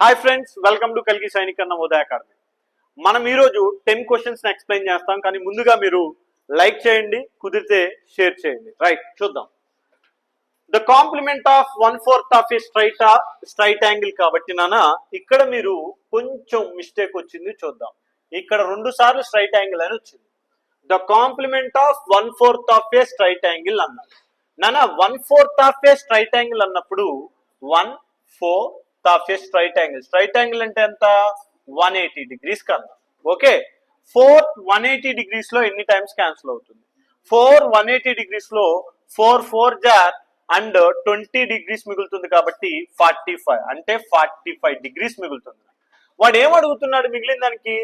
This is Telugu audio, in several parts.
హాయ్ ఫ్రెండ్స్ వెల్కమ్ టు కలిగి సైనిక్ అన్న ఉదయ అకాడమీ మనం ఈరోజు టెన్ క్వశ్చన్స్ ఎక్స్ప్లెయిన్ చేస్తాం కానీ ముందుగా మీరు లైక్ చేయండి కుదిరితే షేర్ చేయండి. రైట్ చూద్దాం. The complement of one fourth of a straight straight angle కాబట్టి నాన్న ఇక్కడ మీరు కొంచెం మిస్టేక్ వచ్చింది చూద్దాం. ఇక్కడ రెండు సార్లు స్ట్రైట్ యాంగిల్ అని వచ్చింది. The complement of one fourth of a straight angle అన్నారు నాన్న one fourth of a straight angle అన్నప్పుడు one four of a straight angle. Straight angle అంటే ఎంత? వన్ ఎయిటీ డిగ్రీస్ కన్నా. ఓకే? ఫోర్ వన్ ఎయిటీ డిగ్రీస్లో ఎన్ని టైమ్స్ క్యాన్సిల్ అవుతుంది. ఫోర్ వన్ ఎయిటీ డిగ్రీస్లో four four jar and twenty degrees మిగులుతుంది కాబట్టి ఫార్టీ ఫైవ్. అంటే ఫార్టీ ఫైవ్ డిగ్రీస్ మిగులుతుంది. వాడు ఏం అడుగుతున్నాడు మిగిలిన దానికి?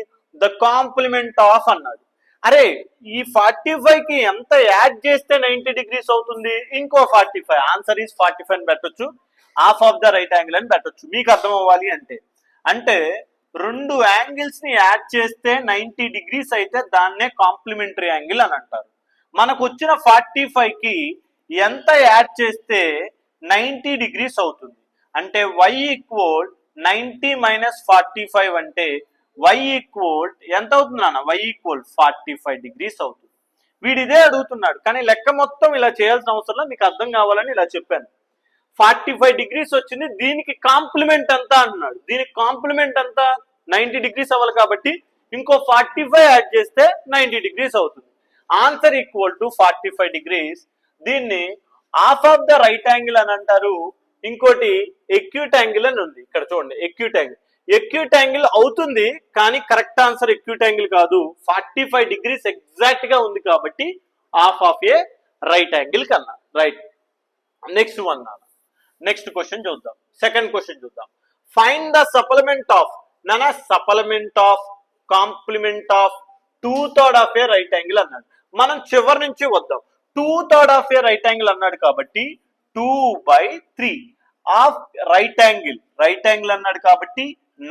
ద కాంప్లిమెంట్ ఆఫ్ అన్నాడు. అరే ఈ ఫార్టీ ఫైవ్కి ఎంత యాడ్ చేస్తే నైన్టీ డిగ్రీస్ అవుతుంది? ఇంకో forty five. Answer is forty five పెట్టొచ్చు. Half of the right angle అని పెట్టొచ్చు. మీకు అర్థం అవ్వాలి అంటే. అంటే రెండు యాంగిల్స్ని యాడ్ చేస్తే నైంటీ డిగ్రీస్ అయితే దాన్నే కాంప్లిమెంటరీ యాంగిల్ అని అంటారు. మనకు వచ్చిన ఫార్టీ ఫైవ్కి ఎంత యాడ్ చేస్తే నైంటీ డిగ్రీస్ అవుతుంది? అంటే Y equal ninety minus forty five అంటే వై ఈక్వల్ ఎంత అవుతుంది నాన్న? Y equal forty five degrees అవుతుంది. వీడిదే అడుగుతున్నాడు. కానీ లెక్క మొత్తం ఇలా చేయాల్సిన అవసరం మీకు అర్థం కావాలని ఇలా చెప్పాను. ఫార్టీ ఫైవ్ డిగ్రీస్ వచ్చింది దీనికి కాంప్లిమెంట్ అంతా అంటున్నాడు. దీనికి కాంప్లిమెంట్ అంతా నైన్టీ డిగ్రీస్ అవ్వాలి కాబట్టి ఇంకో ఫార్టీ ఫైవ్ యాడ్ చేస్తే నైన్టీ డిగ్రీస్ అవుతుంది. Answer equal to forty five degrees. దీన్ని half of the right angle అని అంటారు. ఇంకోటి ఎక్యూట్ యాంగిల్ అని ఉంది. ఇక్కడ చూడండి ఎక్యూట్ యాంగిల్. ఎక్యూట్ యాంగిల్ అవుతుంది కానీ కరెక్ట్ ఆన్సర్ ఎక్యూట్ యాంగిల్ కాదు. ఫార్టీ ఫైవ్ డిగ్రీస్ ఎగ్జాక్ట్గా ఉంది కాబట్టి half of a right angle కన్నా. Right. Next one. Next question చూద్దాం. సెకండ్ క్వశ్చన్ చూద్దాం. ఫైన్ ద సప్లిమెంట్ ఆఫ్ నానా supplement of complement of two third of a right angle అన్నాడు. మనం చివరి నుంచి వద్దాం. Two third of a right angle అన్నాడు కాబట్టి two by three of right angle right angle అన్నాడు కాబట్టి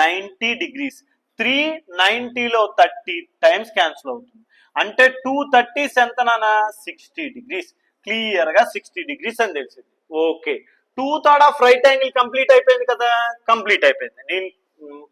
నైంటీ డిగ్రీస్ త్రీ నైంటీలో థర్టీ టైమ్స్ క్యాన్సిల్ అవుతుంది. అంటే టూ థర్టీస్ ఎంత నానా? సిక్స్టీ డిగ్రీస్ క్లియర్గా సిక్స్టీ డిగ్రీస్ అని తెలిసింది. Okay two third of right angle complete అయిపోయింది కదా? కంప్లీట్ అయిపోయింది. నేను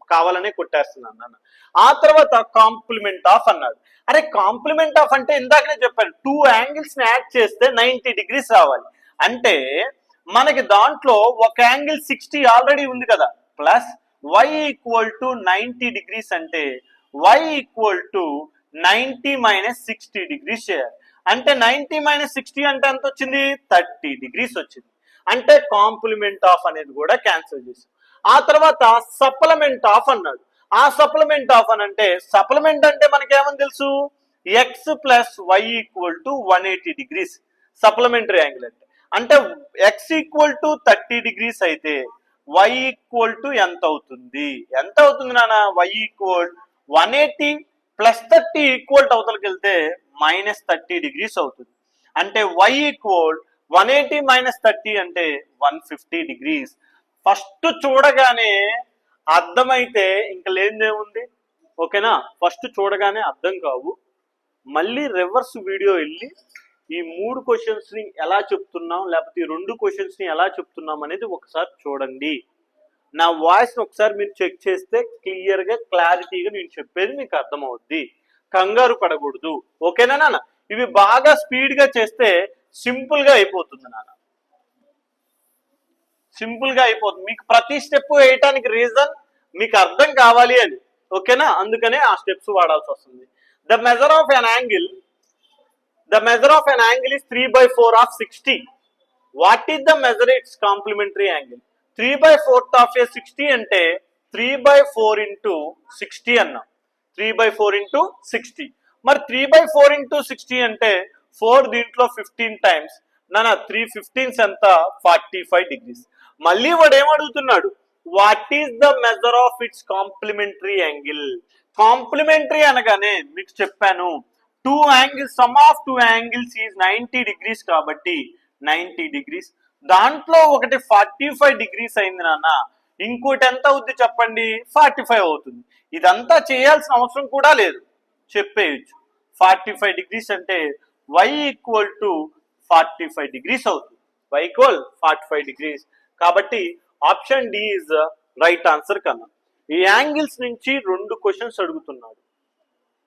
కావాలనే కొట్టేస్తున్నాను అన్న. ఆ తర్వాత కాంప్లిమెంట్ ఆఫ్ అన్నాడు. అరే కాంప్లిమెంట్ ఆఫ్ అంటే ఇందాకనే చెప్పాను. టూ యాంగిల్స్ని యాడ్ చేస్తే నైన్టీ డిగ్రీస్ రావాలి. అంటే మనకి దాంట్లో ఒక యాంగిల్ సిక్స్టీ ఆల్రెడీ ఉంది కదా. Plus y equal to ninety degrees అంటే y equal to ninety minus sixty degrees చేయాలి. అంటే నైన్టీ మైనస్ సిక్స్టీ అంటే ఎంత వచ్చింది? థర్టీ డిగ్రీస్ వచ్చింది. అంటే కాంప్లిమెంట్ ఆఫ్ అనేది కూడా క్యాన్సిల్ చేసాం ఆ తర్వాత సప్లిమెంట్ ఆఫ్ అన్నాడు. ఆ సప్లిమెంట్ ఆఫ్ అని అంటే సప్లిమెంట్ అంటే మనకేమని తెలుసు? X plus y equal to one eighty degrees. Supplementary angle అంటే. అంటే x equal to thirty degrees అయితే వై ఈక్వల్ టు ఎంత అవుతుంది? ఎంత అవుతుంది నాన్న? Y equal one eighty plus thirty equal to అవతలకి వెళ్తే మైనస్ థర్టీ డిగ్రీస్ అవుతుంది. అంటే y equal one eighty minus thirty అంటే వన్ ఫిఫ్టీ డిగ్రీస్ ఫస్ట్ చూడగానే అర్థమైతే ఇంకా లేనిదేముంది? ఓకేనా? ఫస్ట్ చూడగానే అర్థం కావు. మళ్ళీ రివర్స్ వీడియో వెళ్ళి ఈ మూడు క్వశ్చన్స్ని ఎలా చెప్తున్నాం? లేకపోతే ఈ రెండు క్వశ్చన్స్ని ఎలా చెప్తున్నాం అనేది ఒకసారి చూడండి. నా వాయిస్ని ఒకసారి మీరు చెక్ చేస్తే క్లియర్గా క్లారిటీగా నేను చెప్పేది మీకు అర్థమవుద్ది. కంగారు పడకూడదు. ఓకేనా నాన్న? ఇవి బాగా స్పీడ్గా చేస్తే సింపుల్గా అయిపోతుంది నాన్న. సింపుల్గా అయిపోతుంది. మీకు ప్రతి స్టెప్ వేయటానికి రీజన్ మీకు అర్థం కావాలి అని. ఓకేనా? అందుకనే ఆ స్టెప్స్ వాడాల్సి వస్తుంది. The measure of an angle the measure of an angle is three by four of sixty. What is the measure? It's complementary angle. Three by fourth of a sixty అంటే three by four into sixty అన్నాం. Three by four into sixty. మరి three by four into sixty అంటే ఫోర్ దీంట్లో ఫిఫ్టీన్ టైమ్స్. నా త్రీ ఫిఫ్టీన్స్ ఎంత? Forty five degrees. మళ్ళీ వాడు ఏం అడుగుతున్నాడు what is the measure of it's complementary angle? Complementary అనగానే మీకు చెప్పాను. Two angles sum of two angles is ninety degrees కాబట్టి నైన్టీ డిగ్రీస్. దాంట్లో ఒకటి ఫార్టీ ఫైవ్ డిగ్రీస్ అయింది నాన్న. ఇంకోటి ఎంత అవుద్ది చెప్పండి? ఫార్టీ ఫైవ్ అవుతుంది. ఇదంతా చేయాల్సిన అవసరం కూడా లేదు. చెప్పేయచ్చు. ఫార్టీ ఫైవ్ డిగ్రీస్ అంటే y equal to forty five degrees అవుతుంది. Y equal forty five degrees కాబట్టి option D is right answer కన్నా. ఈ యాంగిల్స్ నుంచి రెండు క్వశ్చన్స్ అడుగుతున్నాడు.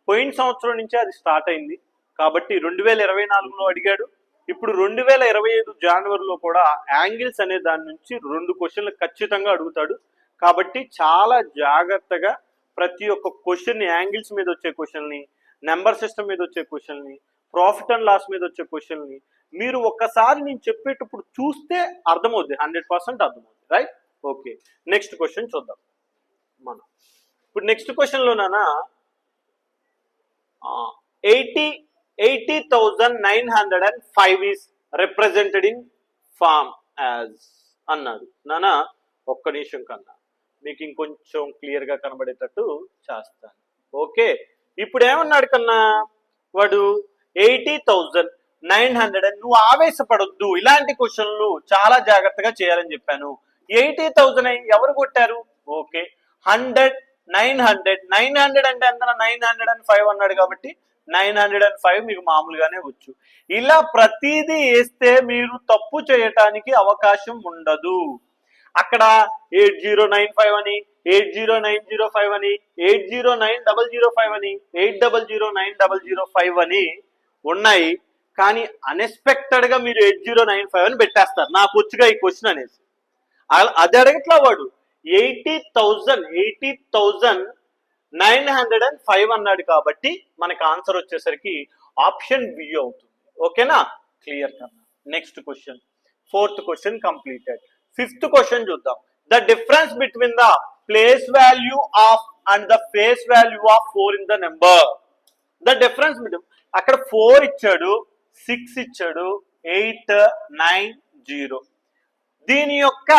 పోయిన సంవత్సరం నుంచి అది స్టార్ట్ అయింది. కాబట్టి రెండు వేల ఇరవై నాలుగులో అడిగాడు. ఇప్పుడు రెండు వేల ఇరవై ఐదు జనవరిలో కూడా యాంగిల్స్ అనే దాని నుంచి రెండు క్వశ్చన్లు ఖచ్చితంగా అడుగుతాడు. కాబట్టి చాలా జాగ్రత్తగా ప్రతి ఒక్క క్వశ్చన్ యాంగిల్స్ మీద వచ్చే క్వశ్చన్ని నెంబర్ సిస్టమ్ మీద వచ్చే క్వశ్చన్ని ప్రాఫిట్ అండ్ లాస్ మీద వచ్చే క్వశ్చన్ని మీరు ఒక్కసారి నేను చెప్పేటప్పుడు చూస్తే అర్థమవుద్ది హండ్రెడ్ పర్సెంట్ అర్థమవుద్ది రైట్ ఓకే నెక్స్ట్ క్వశ్చన్ చూద్దాం. మనం. ఇప్పుడు నెక్స్ట్ క్వశ్చన్లో నానా eighty eighty thousand nine hundred and five is represented in form as అన్నాడు. నానా ఒక్క నిమిషం కన్నా. మీకు ఇంకొంచెం క్లియర్గా కనబడేటట్టు చేస్తాను. ఓకే ఇప్పుడు ఏమన్నాడు కన్నా? వాడు eighty thousand nine hundred and నువ్వు ఆవేశపడొద్దు. ఇలాంటి క్వశ్చన్లు చాలా జాగ్రత్తగా చేయాలని చెప్పాను. ఎయిటీ థౌజండ్ ఎవరు కొట్టారు? Okay. Hundred nine hundred. Nine hundred అంటే ఎంత నైన్ హండ్రెడ్ అండ్ ఫైవ్ అన్నాడు కాబట్టి నైన్ హండ్రెడ్ అండ్ ఫైవ్ మీకు మామూలుగానే వచ్చు. ఇలా ప్రతిదీ వేస్తే మీరు తప్పు చేయటానికి అవకాశం ఉండదు. అక్కడ ఎయిట్ జీరో నైన్ ఫైవ్ అని eight zero nine zero five అని eight zero nine double zero five అని eight double zero nine double zero five అని ఉన్నాయి. కానీ అన్ఎక్స్పెక్టెడ్గా మీరు ఎయిట్ జీరో నైన్ ఫైవ్ అని పెట్టేస్తారు. నాకు వచ్చిగా ఈ క్వశ్చన్ అనేసి. అది అడగట్లా వాడు. Eighty thousand eighty thousand nine hundred and five అన్నాడు కాబట్టి మనకు ఆన్సర్ వచ్చేసరికి ఆప్షన్ బి అవుతుంది. ఓకేనా? క్లియర్ కన్నా next question fourth question completed fifth question చూద్దాం. The difference between the place value of and the face value of four in the number the difference between అక్కడ ఫోర్ ఇచ్చాడు సిక్స్ ఇచ్చాడు ఎయిట్ నైన్ జీరో దీని యొక్క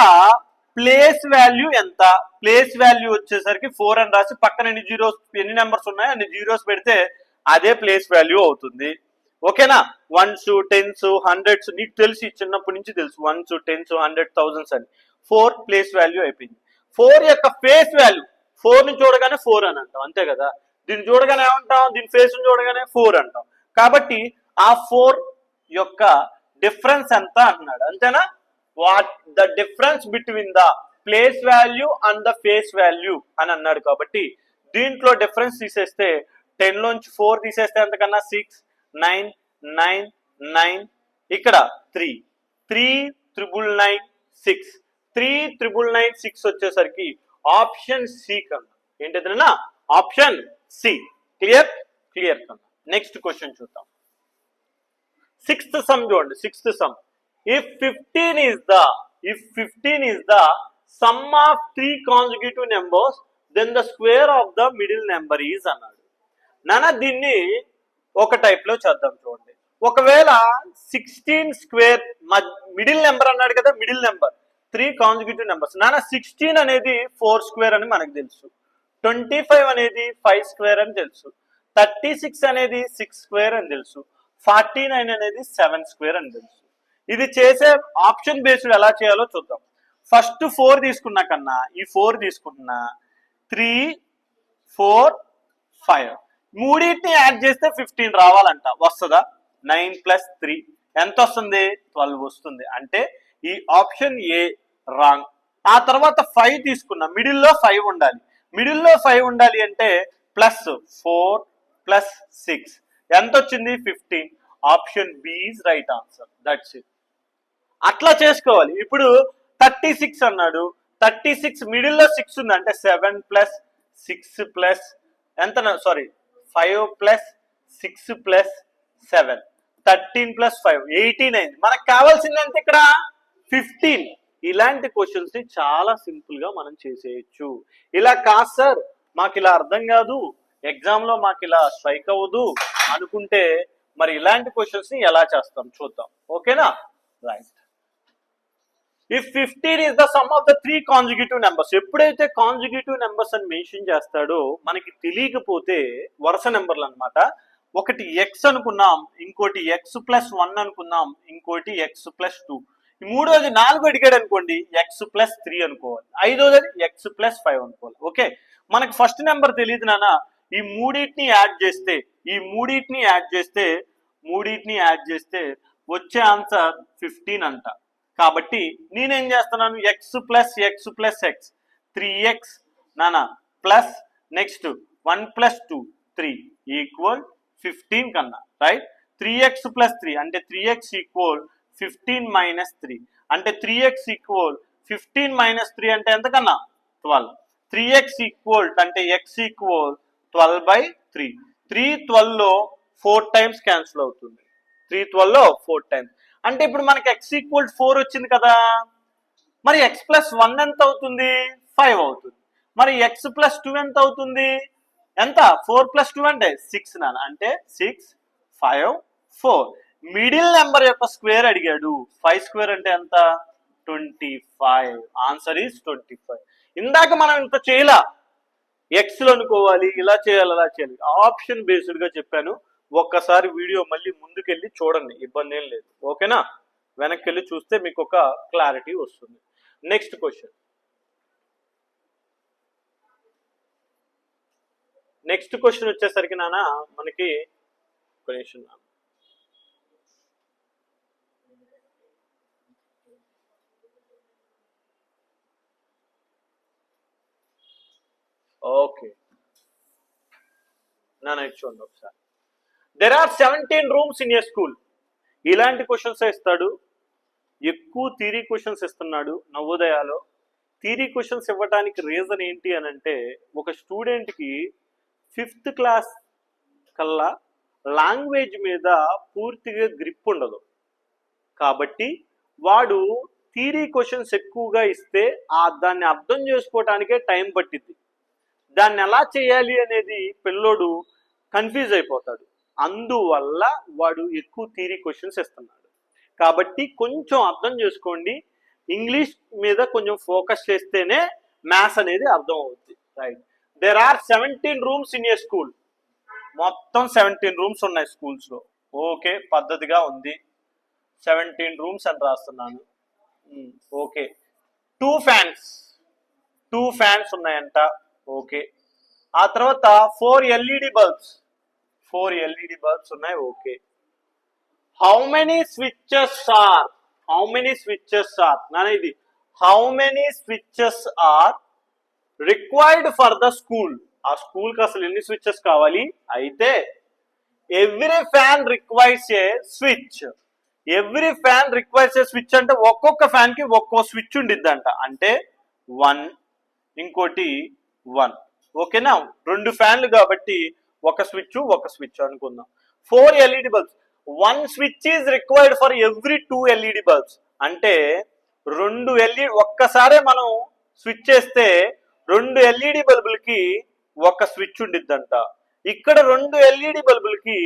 ప్లేస్ వాల్యూ ఎంత? ప్లేస్ వాల్యూ వచ్చేసరికి ఫోర్ అని రాసి పక్కన ఎన్ని జీరోస్ ఎన్ని నెంబర్స్ ఉన్నాయో అన్ని జీరోస్ పెడితే అదే ప్లేస్ వాల్యూ అవుతుంది. ఓకేనా? వన్స్ టెన్స్ హండ్రెడ్స్ నీకు తెలిసి చిన్నప్పటి నుంచి తెలుసు. వన్స్ టెన్స్ హండ్రెడ్ థౌజండ్స్ అని. ఫోర్ ప్లేస్ వాల్యూ అయిపోయింది. ఫోర్ యొక్క ఫేస్ వాల్యూ ఫోర్ని చూడగానే ఫోర్ అని అంటాం. అంతే కదా? దీన్ని చూడగానే ఏమంటాం? దీని ఫేస్ని చూడగానే ఫోర్ అంటాం. కాబట్టి ఆ ఫోర్ యొక్క డిఫరెన్స్ ఎంత అంటున్నాడు. అంతేనా? What the difference between the place value and the face value అని అన్నాడు కాబట్టి దీంట్లో డిఫరెన్స్ తీసేస్తే టెన్ లోంచి ఫోర్ తీసేస్తే ఎంతకన్నా? సిక్స్ నైన్ నైన్ నైన్ ఇక్కడ three three triple nine six three triple nine six వచ్చేసరికి ఆప్షన్ సి కన్నా. ఏంటిదన్నా option C. Clear clear next question చూద్దాం. సిక్స్త్ సమ్ చూడండి sixth sum if fifteen is the if fifteen is the sum of three consecutive numbers then the square of the middle number is అన్నాడు. నాన్న దీన్ని ఒక టైప్లో చేద్దాం చూడండి. ఒకవేళ సిక్స్టీన్ స్క్వేర్ మిడిల్ నెంబర్ అన్నాడు కదా middle number three consecutive numbers నాన్న సిక్స్టీన్ అనేది ఫోర్ స్క్వేర్ అని మనకు తెలుసు. ట్వంటీ ఫైవ్ అనేది ఫైవ్ స్క్వేర్ అని తెలుసు. థర్టీ సిక్స్ అనేది సిక్స్ స్క్వేర్ అని తెలుసు. ఫార్టీ నైన్ అనేది సెవెన్ స్క్వేర్ అని తెలుసు. ఇది చేసే ఆప్షన్ బేస్డ్ ఎలా చేయాలో చూద్దాం. ఫస్ట్ ఫోర్ తీసుకున్నా కన్నా ఈ ఫోర్ తీసుకున్న త్రీ ఫోర్ ఫైవ్. మూడింటిని యాడ్ చేస్తే ఫిఫ్టీన్ రావాలంట. వస్తుందా? Nine plus three. ఎంత వస్తుంది? ట్వెల్వ్ వస్తుంది. అంటే ఈ ఆప్షన్ ఏ రాంగ్. ఆ తర్వాత ఫైవ్ తీసుకున్నా మిడిల్లో ఫైవ్ ఉండాలి. మిడిల్లో ఫైవ్ ఉండాలి అంటే ప్లస్ ఫోర్ ప్లస్ సిక్స్. ఎంత వచ్చింది fifteen. Option B is right answer that's it అట్లా చేసుకోవాలి. ఇప్పుడు థర్టీ సిక్స్ అన్నాడు. థర్టీ సిక్స్ మిడిల్లో సిక్స్ ఉంది అంటే సెవెన్ ప్లస్ సిక్స్ ప్లస్ ఎంత sorry five plus six plus seven. Thirteen plus five. Eighteen అయింది. మనకు కావాల్సింది ఎంత ఇక్కడ? ఫిఫ్టీన్. ఇలాంటి క్వశ్చన్స్ని చాలా సింపుల్గా మనం చేసేయచ్చు. ఇలా కాదు సార్ మాకు ఇలా అర్థం కాదు ఎగ్జామ్లో మాకు ఇలా స్ట్రైక్ అవ్వదు అనుకుంటే మరి ఇలాంటి క్వశ్చన్స్ని ఎలా చేస్తాం చూద్దాం. ఓకేనా? Right if fifteen is the sum of the three consecutive numbers ఎప్పుడైతే కాన్జిక్యూటివ్ నెంబర్స్ అని మెన్షన్ చేస్తాడో మనకి తెలియకపోతే వరుస నెంబర్లు అనమాట ఒకటి ఎక్స్ అనుకున్నాం ఇంకోటి ఎక్స్ ప్లస్ వన్ అనుకున్నాం ఇంకోటి ఎక్స్ ప్లస్ టూ మూడోది నాలుగు అడిగాడు అనుకోండి ఎక్స్ ప్లస్ త్రీ అనుకోవాలి. ఐదోది ఎక్స్ ప్లస్ ఫైవ్ అనుకోవాలి. ఓకే మనకు ఫస్ట్ నెంబర్ తెలియదు నాన్న. ఈ మూడింటిని యాడ్ చేస్తే ఈ మూడింటిని యాడ్ చేస్తే మూడింటిని యాడ్ చేస్తే వచ్చే ఆన్సర్ ఫిఫ్టీన్ అంట. కాబట్టి నేనేం చేస్తున్నాను? X plus x plus x three x నానా plus next one plus two three equal fifteen కన్నా. Right three x plus three అంటే three x equal fifteen minus three అంటే three x equal fifteen minus three అంటే ఎంత కన్నా? ట్వెల్వ్ త్రీ ఎక్స్ ఈక్వల్ అంటే x equal twelve by three three ట్వెల్వ్లో four times cancel అవుతుంది. త్రీ ట్వెల్వ్లో ఫోర్ టైమ్స్ అంటే ఇప్పుడు మనకి ఎక్స్ ఈక్వల్ ఫోర్ వచ్చింది కదా? మరి ఎక్స్ ప్లస్ వన్ ఎంత అవుతుంది? ఫైవ్ అవుతుంది. మరి ఎక్స్ ప్లస్ టూ ఎంత అవుతుంది? ఎంత? ఫోర్ ప్లస్ టూ అంటే సిక్స్ నాన్న. అంటే six five four middle number యొక్క స్క్వేర్ అడిగాడు. ఫైవ్ స్క్వేర్ అంటే ఎంత? Twenty five. Answer is twenty five. ఇందాక మనం ఇంత చేయలా? ఎక్స్లో అనుకోవాలి ఇలా చేయాలి అలా చేయాలి. ఆప్షన్ బేస్డ్గా చెప్పాను. ఒక్కసారి వీడియో మళ్ళీ ముందుకెళ్ళి చూడండి. ఇబ్బంది ఏం లేదు. ఓకేనా? వెనక్కి వెళ్ళి చూస్తే మీకు ఒక క్లారిటీ వస్తుంది. నెక్స్ట్ క్వశ్చన్ నెక్స్ట్ క్వశ్చన్ వచ్చేసరికి నాన్న మనకి ఒక నిమిషం ఓకే. నన్ను ఇది చూడండి ఒకసారి. There are seventeen rooms in a school ఇలాంటి క్వశ్చన్స్ ఇస్తాడు? ఎక్కువ థీరీ క్వశ్చన్స్ ఇస్తున్నాడు నవోదయాలో. థీరీ క్వశ్చన్స్ ఇవ్వడానికి రీజన్ ఏంటి అని అంటే ఒక స్టూడెంట్కి ఫిఫ్త్ క్లాస్ కల్లా లాంగ్వేజ్ మీద పూర్తిగా గ్రిప్ ఉండదు. కాబట్టి వాడు థీరీ క్వశ్చన్స్ ఎక్కువగా ఇస్తే ఆ దాన్ని అర్థం చేసుకోవటానికే టైం పట్టింది దాన్ని ఎలా చేయాలి అనేది పిల్లోడు కన్ఫ్యూజ్ అయిపోతాడు. అందువల్ల వాడు ఎక్కువ థీరీ క్వశ్చన్స్ ఇస్తున్నాడు కాబట్టి కొంచెం అర్థం చేసుకోండి. ఇంగ్లీష్ మీద కొంచెం ఫోకస్ చేస్తేనే మ్యాథ్స్ అనేది అర్థం అవుతుంది right there are seventeen rooms in a school మొత్తం సెవెంటీన్ రూమ్స్ ఉన్నాయి స్కూల్స్లో ఓకే పద్ధతిగా ఉంది. సెవెంటీన్ రూమ్స్ అని రాస్తున్నాను. Okay two fans two fans ఉన్నాయంట. ఓకే. ఆ తర్వాత four LED bulbs four LED bulbs ఉన్నాయి okay. How many switches are how many switches are అనేది ఇది. How many switches are required for the school ఆ స్కూల్కి అసలు ఎన్ని స్విచ్చెస్ కావాలి? అయితే every fan requires a switch every fan requires a switch అంటే ఒక్కొక్క ఫ్యాన్కి ఒక్కో స్విచ్ ఉండిద్దంట. అంటే వన్ ఇంకోటి వన్. ఓకేనా రెండు ఫ్యాన్లు కాబట్టి ఒక స్విచ్ ఒక స్విచ్ అనుకుందాం. Four LED bulbs one switch is required for every two LED bulbs అంటే రెండు ఎల్ఈడి ఒక్కసారే మనం స్విచ్ చేస్తే రెండు ఎల్ఈడి బల్బులకి ఒక స్విచ్ ఉండిద్దంట. ఇక్కడ రెండు ఎల్ఈడి బల్బులకి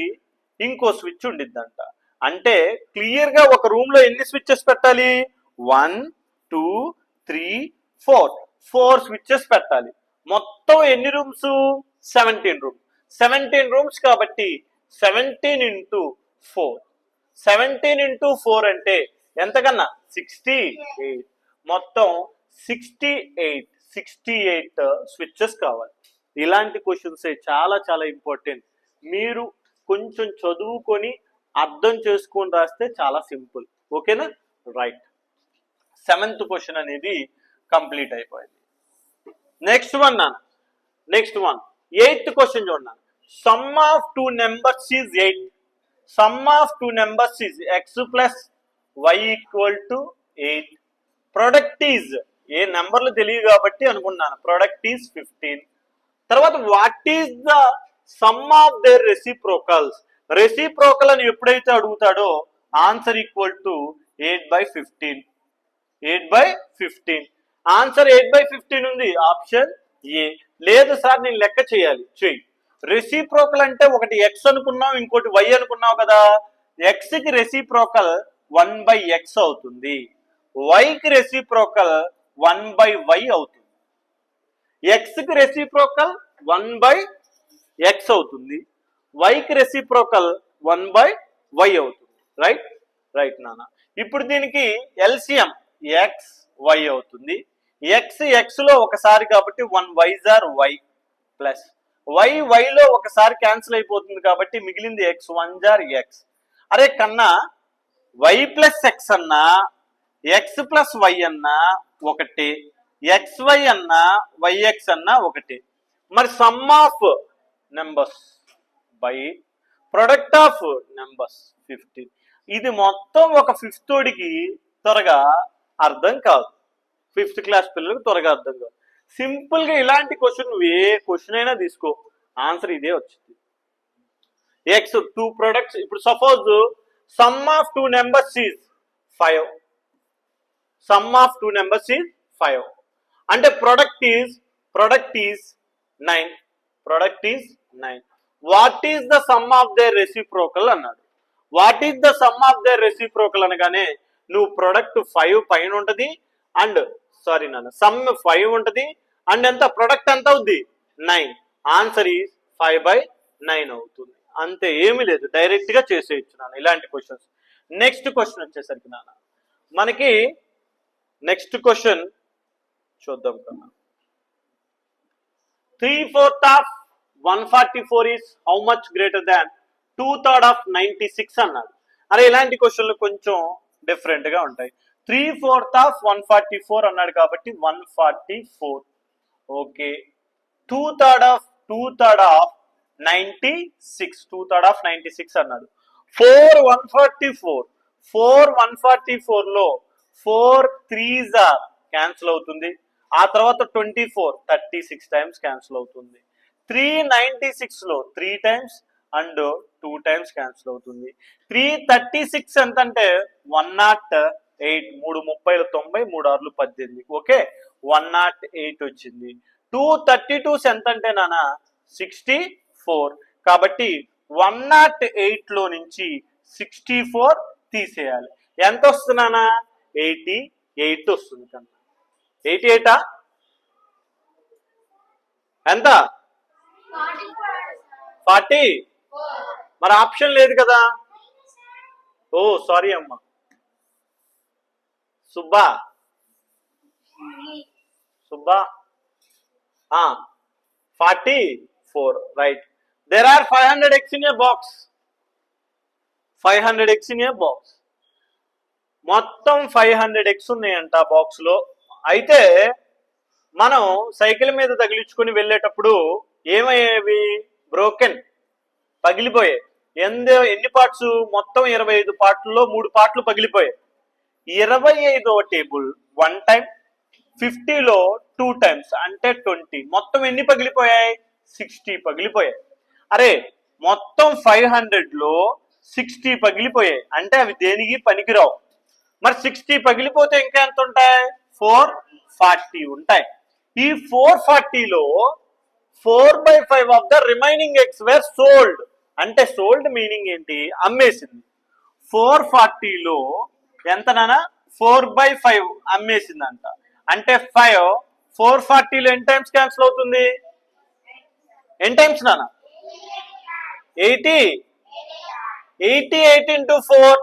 ఇంకో స్విచ్ ఉండిద్దంట. అంటే క్లియర్గా ఒక రూమ్లో ఎన్ని స్విచ్చెస్ పెట్టాలి? One two three four four switches పెట్టాలి. మొత్తం ఎన్ని rooms? Seventeen rooms seventeen rooms కాబట్టి seventeen into four. Seventeen into four అంటే ఎంతకన్నా? Sixty eight. మొత్తం sixty eight. Sixty eight switches కావాలి. ఇలాంటి క్వశ్చన్స్ చాలా చాలా ఇంపార్టెంట్ మీరు కొంచెం చదువుకొని అర్థం చేసుకొని రాస్తే చాలా సింపుల్. ఓకేనా? రైట్. సెవెంత్ క్వశ్చన్ అనేది కంప్లీట్ అయిపోయింది. నెక్స్ట్ వన్ నాన్న నెక్స్ట్ వన్ ఎయిత్ క్వశ్చన్ చూడండి sum of two numbers is eight sum of two numbers is x plus y equal to eight product is a నెంబర్లు తెలియదు కాబట్టి అనుకున్నాను. ప్రొడక్ట్ ఈజ్ ఫిఫ్టీన్ తర్వాత what is the sum of their reciprocals reciprocal అని ఎప్పుడైతే అడుగుతాడో answer equal to eight by fifteen eight by fifteen answer eight by fifteen ఉంది. Option A. లేదు సార్ నేను లెక్క చేయాలి. చెయ్యి. రెసిప్రోకల్ అంటే ఒకటి ఎక్స్ అనుకున్నావు ఇంకోటి వై అనుకున్నావు కదా. ఎక్స్కి రెసిప్రోకల్ వన్ బై ఎక్స్ అవుతుంది. Y కి రెసిప్రోకల్ వన్ బై వై అవుతుంది. ఎక్స్కి రెసిప్రోకల్ వన్ బై ఎక్స్ అవుతుంది. Y కి రెసిప్రోకల్ వన్ బై వై అవుతుంది. రైట్ రైట్ నాన్న. ఇప్పుడు దీనికి ఎల్సిఎం ఎక్స్ వై అవుతుంది. ఎక్స్ ఎక్స్లో ఒకసారి కాబట్టి one wise or y plus y వైలో ఒకసారి క్యాన్సిల్ అయిపోతుంది కాబట్టి మిగిలింది ఎక్స్ వన్ జార్ ఎక్స్ అరే కన్నా వై ప్లస్ ఎక్స్ అన్నా ఎక్స్ ప్లస్ వై అన్నా ఒకటి. ఎక్స్ వై అన్నా వైఎక్స్ అన్నా ఒకటి. మరి sum of numbers by product of numbers fifteen ఇది మొత్తం ఒక ఫిఫ్త్ తోడికి త్వరగా అర్థం కాదు. ఫిఫ్త్ క్లాస్ పిల్లలకు త్వరగా అర్థం కాదు. సింపుల్గా ఇలాంటి క్వశ్చన్ నువ్వు ఏ క్వశ్చన్ అయినా తీసుకో. ఆన్సర్ ఇదే వచ్చింది. ఎక్స్ టూ ప్రొడక్ట్స్ ఇప్పుడు suppose sum of two numbers is five sum of two numbers is five అంటే product is product is nine product is nine what is the sum of the reciprocal అన్నాడు. What is the sum of the reciprocal అనగానే నువ్వు ప్రొడక్ట్ ఫైవ్ పైన ఉంటుంది అండ్ సారీ నాన్న. సమ్ ఫైవ్ ఉంటుంది. అండ్ ఎంత? ప్రొడక్ట్ ఎంత అవుద్ది? Nine answer is five by nine అవుతుంది. అంతే ఏమీ లేదు. డైరెక్ట్గా చేసేయచ్చు నాన్న ఇలాంటి క్వశ్చన్స్ నెక్స్ట్ క్వశ్చన్ వచ్చేసరికి నాన్న. మనకి నెక్స్ట్ క్వశ్చన్ చూద్దాం కన్నా. Three fourth of one forty four is how much greater than two third of ninety six అన్నాడు. అరే ఇలాంటి క్వశ్చన్లు కొంచెం డిఫరెంట్గా ఉంటాయి. Three fourth of one forty four అన్నాడు కాబట్టి one forty four. Okay. Two third of two third of ninety six. Two third of ninety six అన్నాడు. Four one forty four. Four one forty ఫోర్లో ఫోర్ త్రీజా క్యాన్సిల్ అవుతుంది. ఆ తర్వాత twenty four thirty six times cancel అవుతుంది. త్రీ నైన్టీ సిక్స్లో three times and two times cancel అవుతుంది. త్రీ థర్టీ సిక్స్ ఎంత అంటే వన్ నాట్ ఎయిట్ మూడు ముప్పైలు తొంభై మూడు ఆరులు పద్దెనిమిది. ఓకే? వన్ నాట్ ఎయిట్ వచ్చింది. టూ థర్టీ టూస్ ఎంత అంటే నాన్న? Sixty four. కాబట్టి వన్ నాట్ ఎయిట్లో నుంచి సిక్స్టీ ఫోర్ తీసేయాలి. ఎంత వస్తున్నానా ఎయిటీ ఎయిట్ వస్తుంది కన్నా ఎయిటీ ఎయిటా? ఎంత? ఫార్టీ. మరి ఆప్షన్ లేదు కదా? ఓ సారీ అమ్మా. Subba. Subba. Forty four right. There are five hundred X in a box five hundred X in a box మొత్తం ఫైవ్ హండ్రెడ్ ఎక్స్ ఉన్నాయంట బాక్స్లో అయితే మనం సైకిల్ మీద తగిలించుకుని వెళ్ళేటప్పుడు ఏమయ్యేవి? బ్రోకెన్ పగిలిపోయాయి. ఎందు ఎన్ని పార్ట్స్ మొత్తం ఇరవై ఐదు పార్ట్లలో మూడు పార్ట్లు పగిలిపోయాయి. ఇరవై ఐదవ టేబుల్ వన్ టైం ఫిఫ్టీలో టూ టైమ్స్ అంటే ట్వంటీ. మొత్తం ఎన్ని పగిలిపోయాయి? సిక్స్టీ పగిలిపోయాయి. అరే మొత్తం ఫైవ్ హండ్రెడ్లో సిక్స్టీ పగిలిపోయాయి. అంటే అవి దేనికి పనికిరావు. మరి సిక్స్టీ పగిలిపోతే ఇంకా ఎంత ఉంటాయి ఫోర్ ఫార్టీ ఉంటాయి. ఈ four ఫార్టీలో four by five of the remaining X were sold. అంటే సోల్డ్ మీనింగ్ ఏంటి? అమ్మేసింది. ఫోర్ ఫార్టీలో ఎంత నానా ఫోర్ బై ఫైవ్ అమ్మేసిందంట. అంటే ఫైవ్ ఫోర్ ఫార్టీలో ఎన్ టైమ్స్ క్యాన్సిల్ అవుతుంది? ఎన్ టైమ్స్ నానా eighty? Eighty eight into four?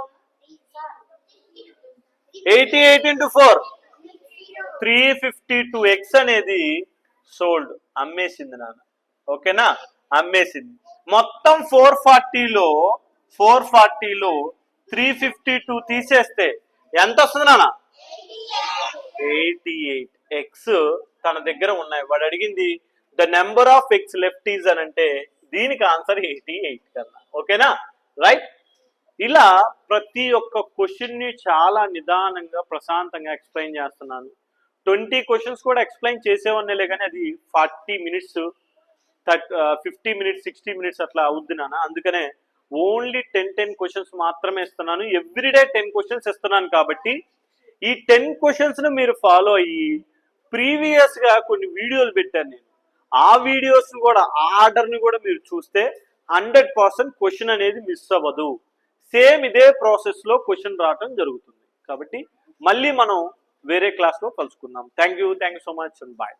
Eighty eight into four? Three fifty two. X అనేది సోల్డ్. అమ్మేసింది నాన్న. ఓకేనా? అమ్మేసింది. మొత్తం ఫోర్ ఫార్టీలో ఫోర్ ఫార్టీలో త్రీ ఫిఫ్టీ టూ తీసేస్తే ఎంత వస్తుంది నాన్న? Eighty eight. ఎక్స్ తన దగ్గర ఉన్నాయి. వాడు అడిగింది the number of X left is అని అంటే దీనికి ఆన్సర్ ఎయిటీ ఎయిట్ కన్నా. ఓకేనా? రైట్ ఇలా ప్రతి ఒక్క క్వశ్చన్ని చాలా నిదానంగా ప్రశాంతంగా ఎక్స్ప్లెయిన్ చేస్తున్నాను. ట్వంటీ క్వశ్చన్స్ కూడా ఎక్స్ప్లెయిన్ చేసేవన్నలే కానీ అది forty minutes fifty minutes sixty minutes అట్లా అవుద్ది నాన్న. అందుకనే ఓన్లీ టెన్ టెన్ క్వశ్చన్స్ మాత్రమే ఇస్తున్నాను. ఎవ్రీడే టెన్ క్వశ్చన్స్ ఇస్తున్నాను కాబట్టి ఈ టెన్ క్వశ్చన్స్ను మీరు ఫాలో అయ్యి ప్రీవియస్గా కొన్ని వీడియోలు పెట్టాను నేను. ఆ వీడియోస్ కూడా ఆ ఆర్డర్ని కూడా మీరు చూస్తే హండ్రెడ్ పర్సెంట్ క్వశ్చన్ అనేది మిస్ అవ్వదు. సేమ్ ఇదే ప్రాసెస్లో క్వశ్చన్ రావటం జరుగుతుంది. కాబట్టి మళ్ళీ మనం వేరే క్లాస్లో కలుసుకుందాం. Thank you thank you so much and bye.